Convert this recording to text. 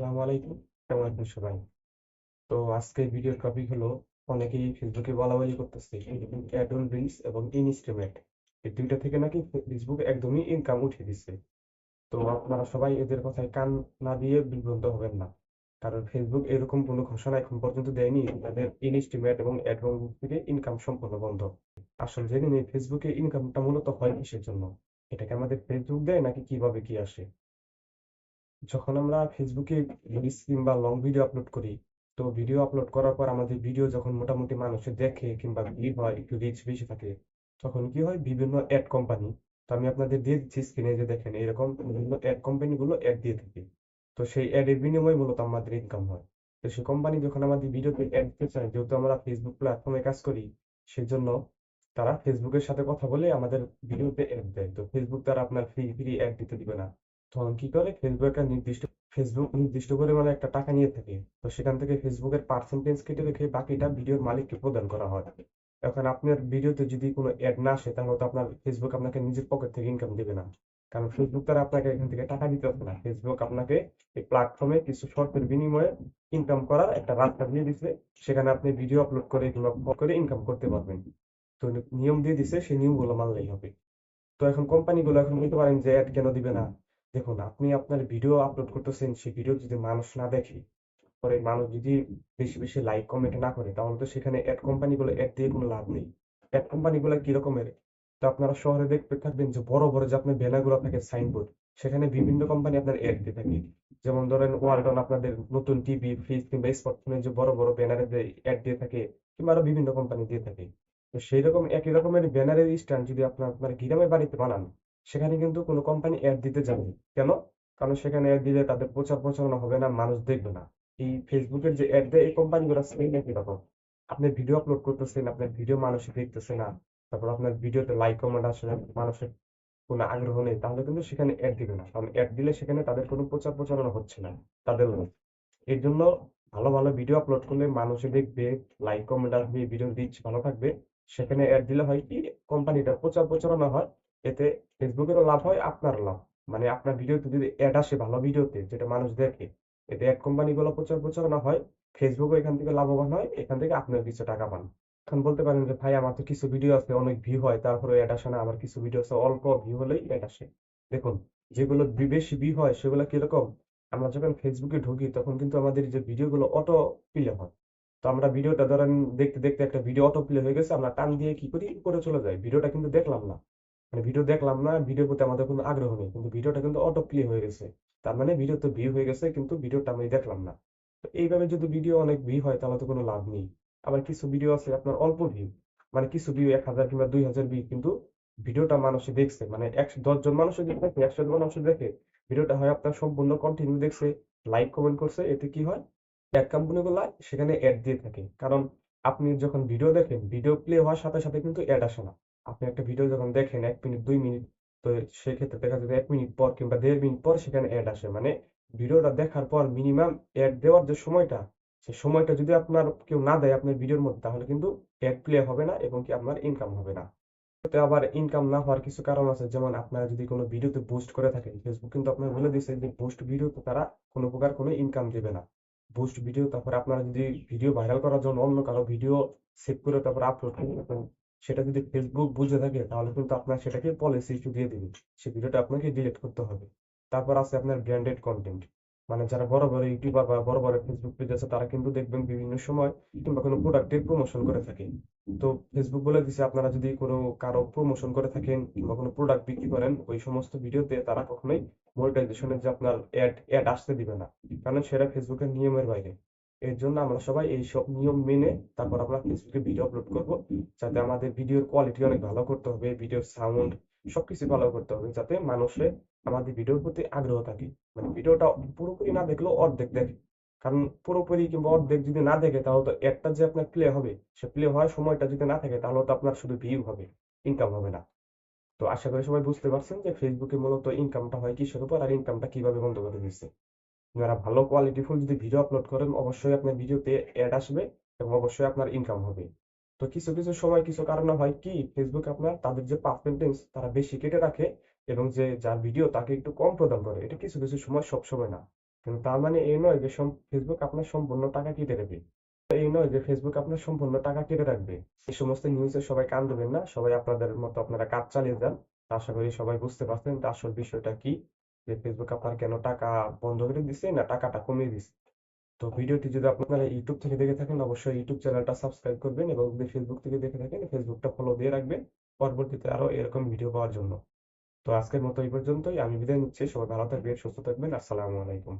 আসসালামু আলাইকুম। কেমন আছেন সবাই? তো আজকের ভিডিওর টপিক হলো, অনেকেই ফেসবুকে বলা বলি করতেছে। অ্যাড অন রিলস এবং এই দুইটা থেকে নাকি ফেসবুক একদমই ইনকাম উঠিয়ে দিচ্ছে। তো আপনারা সবাই এদের কথায় কান না দিয়ে বিভ্রান্ত হবেন না। কারণ ফেসবুক এরকম কোনো ঘোষণা এখন পর্যন্ত দেয়নি তাদের ইনস্ট্রিমেন্ট এবং অ্যাড থেকে ইনকাম সম্পূর্ণ বন্ধ। আসলে জেনে নেই ফেসবুকে ইনকামটা মূলত হয় কিসের জন্য? এটাকে আমাদের ফেসবুক দেয় নাকি কীভাবে কি আসে? যখন আমরা ফেসবুকে রিলস কিংবা লং ভিডিও আপলোড করি, তো ভিডিও আপলোড করার পর আমাদের ভিডিও যখন মোটামুটি মানুষে দেখে কিংবা ভিউ হয়, একটু রিচ বেশি থাকে, তখন কি হয়? বিভিন্ন অ্যাড কোম্পানি তো আমি আপনাদের দিয়ে দিচ্ছি স্ক্রিনে যে দেখেন, এরকম বিভিন্ন অ্যাড কোম্পানিগুলো অ্যাড দিয়ে থাকে। তো সেই অ্যাডের বিনিময়ে মূলত আমাদের ইনকাম হয়। তো সেই কোম্পানি যখন আমাদের ভিডিওতে অ্যাড দিতে চায়, যেহেতু আমরা ফেসবুক প্ল্যাটফর্মে কাজ করি সেই জন্য তারা ফেসবুকের সাথে কথা বলে আমাদের ভিডিওতে অ্যাড দেয়। তো ফেসবুক তারা আপনার ফ্রি ফ্রি অ্যাড দিতে দিবে না। তখন কি করে? ফেসবুক একটা নির্দিষ্ট ফেসবুক নির্দিষ্ট পরিমাণে একটা টাকা নিয়ে থাকে। তো সেখান থেকে ফেসবুকের পার্সেন্টেজ কেটে রেখে বাকিটা ভিডিওর মালিককে প্রদান করা হয়। এখন আপনার ভিডিওতে যদি কোনো অ্যাড না আসে, তাহলে তো আপনার ফেসবুক আপনাকে নিজের পকেট থেকে ইনকাম দেবে না। কারণ ফেসবুক তারা আপনাকে এখান থেকে টাকা দিতে হবে না। ফেসবুক আপনাকে এই প্ল্যাটফর্মে কিছু শর্তের বিনিময়ে ইনকাম করার একটা রাস্তা দিয়ে দিচ্ছে সেখানে আপনি ভিডিও আপলোড করে কিংবা করে ইনকাম করতে পারবেন। তো নিয়ম দিয়ে দিছে, সেই নিয়মগুলো মানলেই হবে। তো এখন কোম্পানিগুলো এখন বলতে পারেন যে অ্যাড কেন দিবে না। দেখুন, আপনি আপনার ভিডিও আপলোড করতেছেন, সেই ভিডিও যদি মানুষ না দেখে, পরে মানুষ যদি বেশি বেশি লাইক কমেন্ট না করে, তাহলে তো সেখানে অ্যাড কোম্পানিগুলো অ্যাড দিয়ে কোনো লাভ নেই। অ্যাড কোম্পানিগুলো কি রকমের? তো আপনারা শহরে দেখতে থাকবেন যে বড় বড় যে আপনার ব্যানারগুলো থাকে সাইনবোর্ড সেখানে বিভিন্ন কোম্পানি আপনার অ্যাড দিয়ে থাকে। যেমন ধরেন ওয়ালটন আপনাদের নতুন টিভি ফ্রিজ কিংবা স্মার্টফোনের যে বড় বড় ব্যানারে যে অ্যাড দিয়ে থাকে, কিংবা আরও বিভিন্ন কোম্পানি দিয়ে থাকে। তো সেই রকম একই রকমের ব্যানারের স্ট্যান্ড যদি আপনার আপনার গ্রামের বাড়িতে বানান সেখানে কিন্তু কোনো কোম্পানি অ্যাড দিতে যাবে। কেন? কারণ সেখানে অ্যাড দিলে তাদের প্রচার প্রচারণা হবে না মানুষ দেখবে না। এই ফেসবুকের যে অ্যাড দেয় এই কোম্পানিগুলো সেম একই রকম আপনি ভিডিও আপলোড করতেছেন আপনার ভিডিও মানুষ দেখতেছে না। তারপর আপনার ভিডিওতে লাইক কমেন্ট আসে না, মানুষের কোনো আগ্রহ নেই। তাহলে কিন্তু সেখানে অ্যাড দিবে না। কারণ অ্যাড দিলে সেখানে তাদের কোনো প্রচার প্রচারণা হচ্ছে না তাদের এর জন্য ভালো ভালো ভিডিও আপলোড করলে মানুষে দেখবে লাইক কমেন্ট আসবে ভিডিও রিচ ভালো থাকবে। সেখানে অ্যাড দিলে হয় কি কোম্পানিটার প্রচার প্রচারণা হয় এতে ফেসবুকেরও লাভ হয় আপনারও লাভ। মানে আপনার ভিডিওতে যদি অ্যাড আসে ভালো ভিডিওতে যেটা মানুষ দেখে, এতে অ্যাড কোম্পানিগুলো প্রচার প্রচারণা হয় ফেসবুকও এখান থেকে লাভবান হয়, এখান থেকে আপনার কিছু টাকা পান। এখন বলতে পারেন যে, ভাই, আমার তো কিছু ভিডিও আছে, অনেক ভিউ হয় তারপরে অ্যাড আসে না, আমার কিছু ভিডিও আছে, অল্প ভিউ হলেই অ্যাড আসে। দেখুন, যেগুলো বেশি ভিউ হয়, সেগুলো কীরকম? আমরা যখন ফেসবুকে ঢুকি, তখন কিন্তু আমাদের যে ভিডিওগুলো অটো প্লে হয়। তো আমরা ভিডিওটা ধরেন, দেখতে দেখতে একটা ভিডিও অটো প্লে হয়ে গেছে, আমরা টান দিয়ে কি করি? উপরে চলে যাই। ভিডিওটা কিন্তু দেখলাম না। মানে ভিডিও দেখলাম না ভিডিওর প্রতি আমাদের কোনো আগ্রহ নেই, কিন্তু ভিডিওটা কিন্তু অটো প্লে হয়ে গেছে। তার মানে ভিডিও তো ভিউ হয়ে গেছে, কিন্তু ভিডিওটা আমি দেখলাম না। তো এইভাবে যদি ভিডিও অনেক ভিউ হয়, তাহলে তো কোনো লাভ নেই। আবার কিছু ভিডিও আছে আপনার অল্প ভিউ মানে কিছু ভিউ এক হাজার কিংবা দুই হাজার ভিউ কিন্তু ভিডিওটা মানুষে দেখছে। মানে একশো, দশ জন মানুষ যদি দেখে, একশো জন মানুষ দেখে ভিডিওটা হয় আপনার সম্পূর্ণ কন্টিনিউ দেখছে লাইক কমেন্ট করছে, এতে কি হয়? অ্যাড কোম্পানিগুলো সেখানে অ্যাড দিয়ে থাকে। কারণ আপনি যখন ভিডিও দেখেন ভিডিও প্লে হওয়ার সাথে সাথে কিন্তু অ্যাড আসে না। আপনি একটা ভিডিও যখন দেখেন, এক মিনিট দুই মিনিট তো সেক্ষেত্রে দেখা যাবে এক মিনিট পর কিংবা দেড় মিনিট পর সেখানে অ্যাড আসে। মানে ভিডিওটা দেখার পর মিনিমাম অ্যাড দেওয়ার যে সময়টা সেই সময়টা যদি আপনার কেউ না দেয় আপনার ভিডিওর মধ্যে, তাহলে কিন্তু অ্যাড প্লে হবে না এবং কি আপনার ইনকাম হবে না। এতে আবার ইনকাম না হওয়ার কিছু কারণ আছে। যেমন আপনারা যদি কোনো ভিডিওতে বুস্ট করে থাকেন ফেসবুক কিন্তু আপনার বলে দিচ্ছে যে বুস্ট ভিডিওতে তারা কোনো প্রকার কোনো ইনকাম দেবে না। বুস্ট ভিডিও তারপর আপনারা যদি ভিডিও ভাইরাল করার জন্য অন্য কারও ভিডিও সেভ করে তারপর আপলোড করেন সেটা যদি ফেসবুক বুঝে থাকে, তাহলে কিন্তু আপনার সেটাকে পলিসি ইস্যু দিয়ে দিবে। সেই ভিডিওটা আপনাকে ডিলিট করতে হবে। তারপর আছে আপনার ব্র্যান্ডেড কন্টেন্ট মানে যারা বড় বড় ইউটিউবার বা বড় বড় ফেসবুক পেজ আছে, তারা কিন্তু দেখবেন বিভিন্ন সময় কিংবা কোনো প্রোডাক্টের প্রমোশন করে থাকে। তো ফেসবুক বলে দিছে, আপনারা যদি কোনো কারও প্রমোশন করে থাকেন কিংবা কোনো প্রোডাক্ট বিক্রি করেন, ওই সমস্ত ভিডিওতে তারা কখনোই মনিটাইজেশনের যে আপনার অ্যাড অ্যাড আসতে দিবে না। কারণ সেটা ফেসবুকের নিয়মের বাইরে। এর জন্য আমরা সবাই এই সব নিয়ম মেনে তারপর আমরা ফেসবুকে ভিডিও আপলোড করব, যাতে আমাদের ভিডিওর কোয়ালিটি অনেক ভালো করতে হবে ভিডিওর সাউন্ড সবকিছু ভালো করতে হবে, যাতে মানুষের আমাদের ভিডিওর প্রতি আগ্রহ থাকে। মানে ভিডিওটা পুরোপুরি না দেখলেও অর্ধেক দেখে। কারণ পুরোপুরি কিংবা অর্ধেক যদি না দেখে, তাহলে তো একটা যে আপনার প্লে হবে, সে প্লে হওয়ার সময়টা যদি না থাকে, তাহলে তো আপনার শুধু ভিউ হবে ইনকাম হবে না। তো আশা করি সবাই বুঝতে পারছেন যে ফেসবুকে মূলত ইনকামটা হয় কিসের উপর, আর ইনকামটা কীভাবে বন্ধ করে দিচ্ছে। আপনারা ভালো কোয়ালিটিফুল যদি ভিডিও আপলোড করেন, অবশ্যই আপনার ভিডিওতে অ্যাড আসবে এবং অবশ্যই আপনার ইনকাম হবে। তো কিছু কিছু সময় কিছু কারণে হয় কি ফেসবুক আপনার তাদের যে পার্সেন্টেজ তারা বেশি কেটে রাখে এবং যে যার ভিডিও তাকে একটু কম প্রদান করে। এটা কিছু কিছু সময় সব সময় না। কিন্তু তার মানে এই নয় যে ফেসবুক আপনার সম্পূর্ণ টাকা কেটে নেবে এই নয় যে ফেসবুক আপনার সম্পূর্ণ টাকা কেটে রাখবে। এই সমস্ত নিউজে সবাই কান দেবেন না, সবাই আপনাদের মতো আপনারা কাজ চালিয়ে যান। আশা করি সবাই বুঝতে পারছেন আসল বিষয়টা কি। যে ফেসবুক আপনার কেন টাকা বন্ধ করে দিছে না টাকাটা কমিয়ে দিছে? তো ভিডিওটি যদি আপনারা ইউটিউব থেকে দেখে থাকেন, অবশ্যই ইউটিউব চ্যানেলটা সাবস্ক্রাইব করবেন এবং যদি ফেসবুক থেকে দেখে থাকেন ফেসবুকটা ফলো দিয়ে রাখবেন পরবর্তীতে আরও এরকম ভিডিও পাওয়ার জন্য। তো আজকের মতো এই পর্যন্তই। আমি বিদায় নিচ্ছি। সবাই ভালো থাকবেন, সুস্থ থাকবেন। আসসালামু আলাইকুম।